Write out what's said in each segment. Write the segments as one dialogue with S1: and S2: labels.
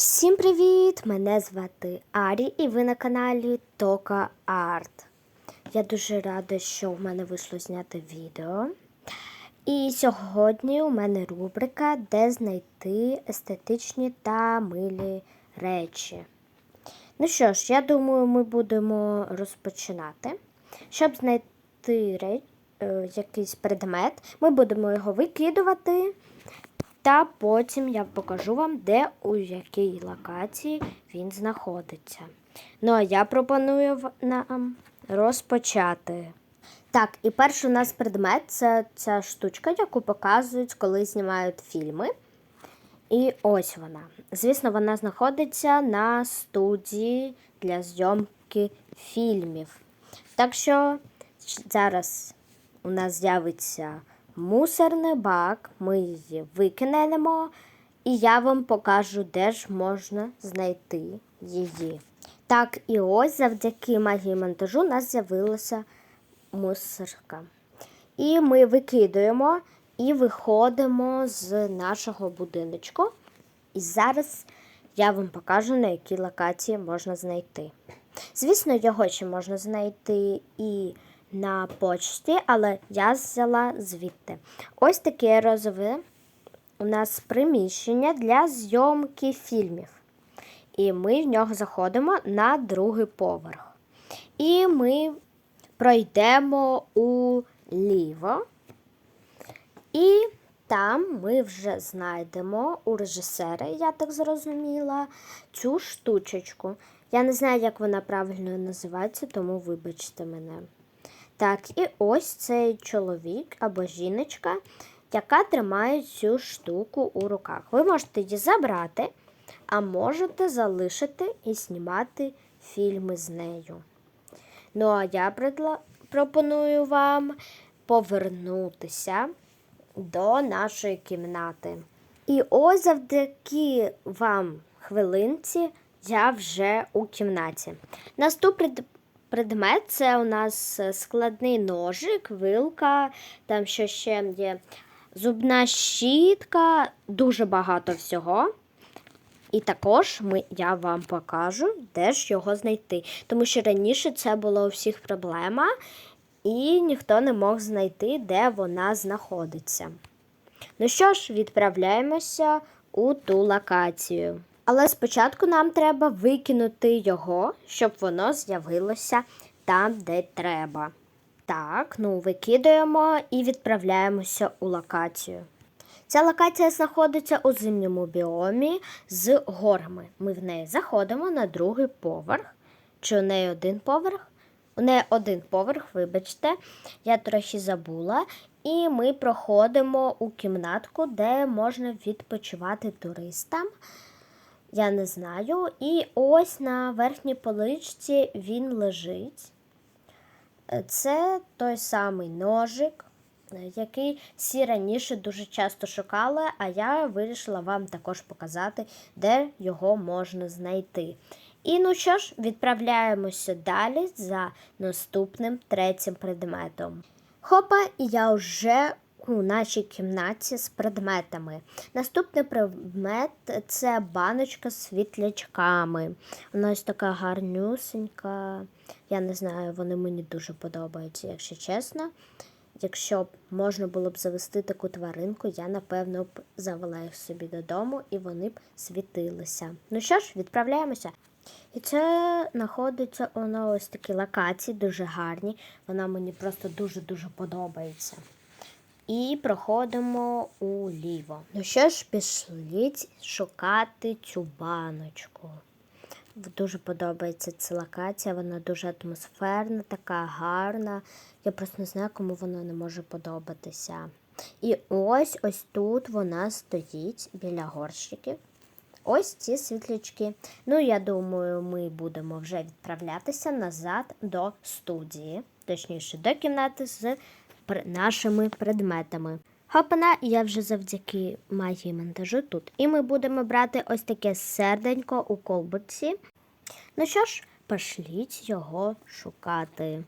S1: Всім привіт! Мене звати Арі і ви на каналі Тока Арт. Я дуже рада, що в мене вийшло зняти відео. І сьогодні у мене рубрика, де знайти естетичні та милі речі. Ну що ж, я думаю, ми будемо розпочинати. Щоб знайти ре... е, якийсь предмет, ми будемо його викидувати. Та потім я покажу вам, де у якій локації він знаходиться. Ну а я пропоную нам розпочати. Так, і перший у нас предмет це ця штучка, яку показують, коли знімають фільми. І ось вона. Звісно, вона знаходиться на студії для зйомки фільмів. Так що зараз у нас з'явиться мусорний бак, ми її викинемо, і я вам покажу, де ж можна знайти її. Так, і ось завдяки магії монтажу у нас з'явилася мусорка. І ми викидуємо і виходимо з нашого будиночку. І зараз я вам покажу, на якій локації можна знайти. Звісно, його ще можна знайти і на почті, але я взяла звідти. Ось таке розове у нас приміщення для зйомки фільмів. І ми в нього заходимо на другий поверх. І ми пройдемо уліво. І там ми вже знайдемо у режисера, я так зрозуміла, цю штучечку. Я не знаю, як вона правильно називається, тому вибачте мене. Так, і ось цей чоловік або жіночка, яка тримає цю штуку у руках. Ви можете її забрати, а можете залишити і знімати фільми з нею. Ну, а я предла... пропоную вам повернутися до нашої кімнати. І ось завдяки вам хвилинці я вже у кімнаті. Наступний предмет це у нас е, складний ножик, вилка, там що ще є зубна щітка, дуже багато всього. І також ми, я вам покажу, де ж його знайти. Тому що раніше це була у всіх проблема, і ніхто не мог знайти, де вона знаходиться. Ну що ж, відправляємося у ту локацію. Але спочатку нам треба викинути його, щоб воно з'явилося там, де треба. Так, ну викидаємо і відправляємося у локацію. Ця локація знаходиться у зимньому біомі з горами. Ми в неї заходимо на другий поверх. Чи у неї один поверх? У неї один поверх, вибачте, я трохи забула. І ми проходимо у кімнатку, де можна відпочивати туристам. Я не знаю. І ось на верхній поличці він лежить. Це той самий ножик, який всі раніше дуже часто шукали, а я вирішила вам також показати, де його можна знайти. І ну що ж, відправляємося далі за наступним третім предметом. Хопа, і я вже у нашій кімнаті з предметами. Наступний предмет це баночка з світлячками. Вона ось така гарнюсенька. Я не знаю, вони мені дуже подобаються, якщо чесно. Якщо б можна було б завести таку тваринку, я напевно б завела їх собі додому і вони б світилися. Ну що ж, відправляємося. І це знаходиться на ось такій локації, дуже гарні. Вона мені просто дуже-дуже подобається. І проходимо уліво. Ну що ж, пішліть шукати цю баночку. Дуже подобається ця локація, вона дуже атмосферна, така гарна. Я просто не знаю, кому вона не може подобатися. І ось ось тут вона стоїть біля горщиків. Ось ці світлячки. Ну, я думаю, ми будемо вже відправлятися назад до студії, точніше, до кімнати з нашими предметами. Хопана, я вже завдяки магії монтажу тут. І ми будемо брати ось таке серденько у колбочці. Ну що ж, пошліть його шукати.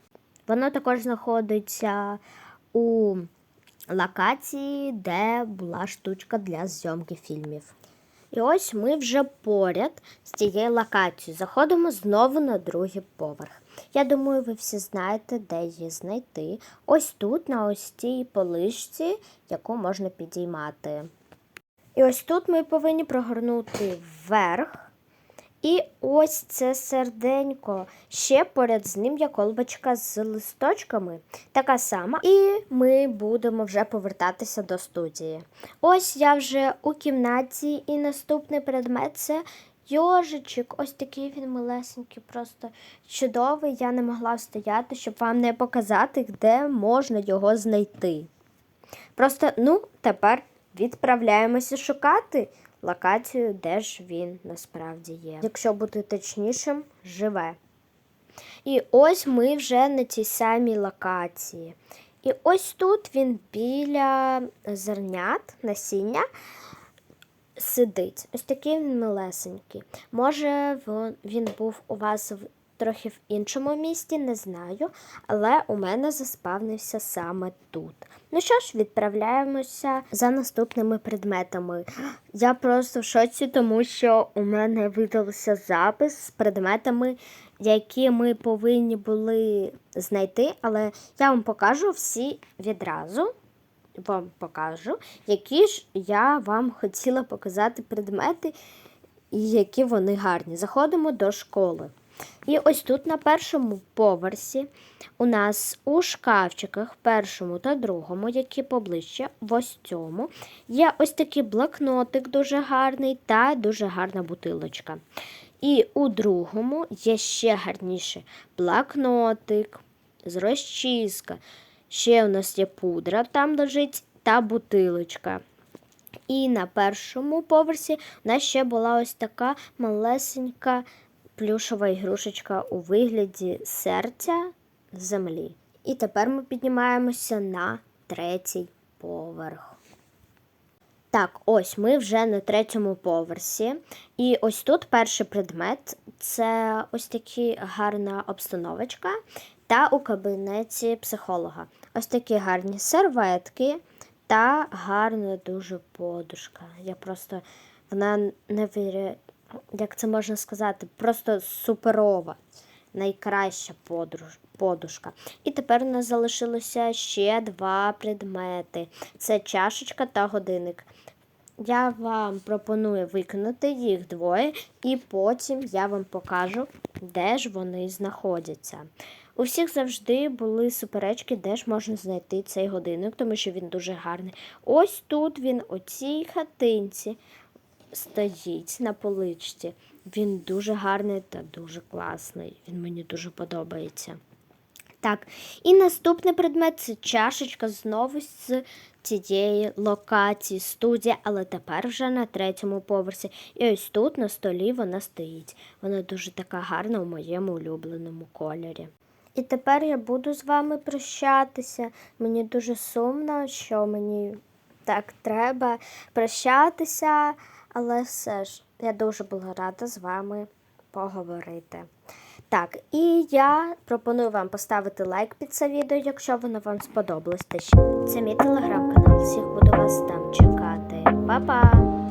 S1: Воно також знаходиться у локації, де була штучка для зйомки фільмів. І ось ми вже поряд з цією локацією. Заходимо знову на другий поверх. Я думаю, ви всі знаєте, де її знайти. Ось тут, на ось цій полишці, яку можна підіймати. І ось тут ми повинні прогорнути вверх. І ось це серденько. Ще поряд з ним є колбочка з листочками, така сама. І ми будемо вже повертатися до студії. Ось я вже у кімнаті, і наступний предмет це йожичок. Ось такий він малесенький, просто чудовий. Я не могла стояти, щоб вам не показати, де можна його знайти. Просто, ну, тепер відправляємося шукати локацію, де ж він насправді є. Якщо бути точнішим, живе. І ось ми вже на тій самій локації. І ось тут він біля зернят, насіння сидить. Ось такий він милесенький. Може, він був у вас в трохи в іншому місті, не знаю, але у мене заспавнився саме тут. Ну що ж, відправляємося за наступними предметами. Я просто в шоці, тому що у мене видався запис з предметами, які ми повинні були знайти, але я вам покажу всі відразу вам покажу, які ж я вам хотіла показати предмети, і які вони гарні. Заходимо до школи. І ось тут на першому поверсі у нас у шкафчиках, першому та другому, які поближче, в ось цьому, є ось такий блокнотик дуже гарний та дуже гарна бутилочка. І у другому є ще гарніше блокнотик з розчіска. Ще у нас є пудра, там лежить та бутилочка. І на першому поверсі у нас ще була ось така малесенька плюшова ігрушечка у вигляді серця землі. І тепер ми піднімаємося на третій поверх. Так, ось ми вже на третьому поверсі. І ось тут перший предмет це ось такі гарна обстановочка та у кабінеті психолога. Ось такі гарні серветки та гарна дуже подушка. Я просто вона не вірю, як це можна сказати, просто суперова, найкраща подушка. І тепер у нас залишилося ще два предмети: це чашечка та годинник. Я вам пропоную виконати їх двоє, і потім я вам покажу, де ж вони знаходяться. У всіх завжди були суперечки, де ж можна знайти цей годинник, тому що він дуже гарний. Ось тут він, у цій хатинці, стоїть на поличці. Він дуже гарний та дуже класний. Він мені дуже подобається. Так, і наступний предмет це чашечка знову з цієї локації, студія, але тепер вже на третьому поверсі. І ось тут на столі вона стоїть. Вона дуже така гарна у моєму улюбленому кольорі. І тепер я буду з вами прощатися. Мені дуже сумно, що мені так треба прощатися, але все ж я дуже була рада з вами поговорити. Так, і я пропоную вам поставити лайк під це відео, якщо воно вам сподобалось. Це мій телеграм-канал. Всіх буду вас там чекати. Па-па!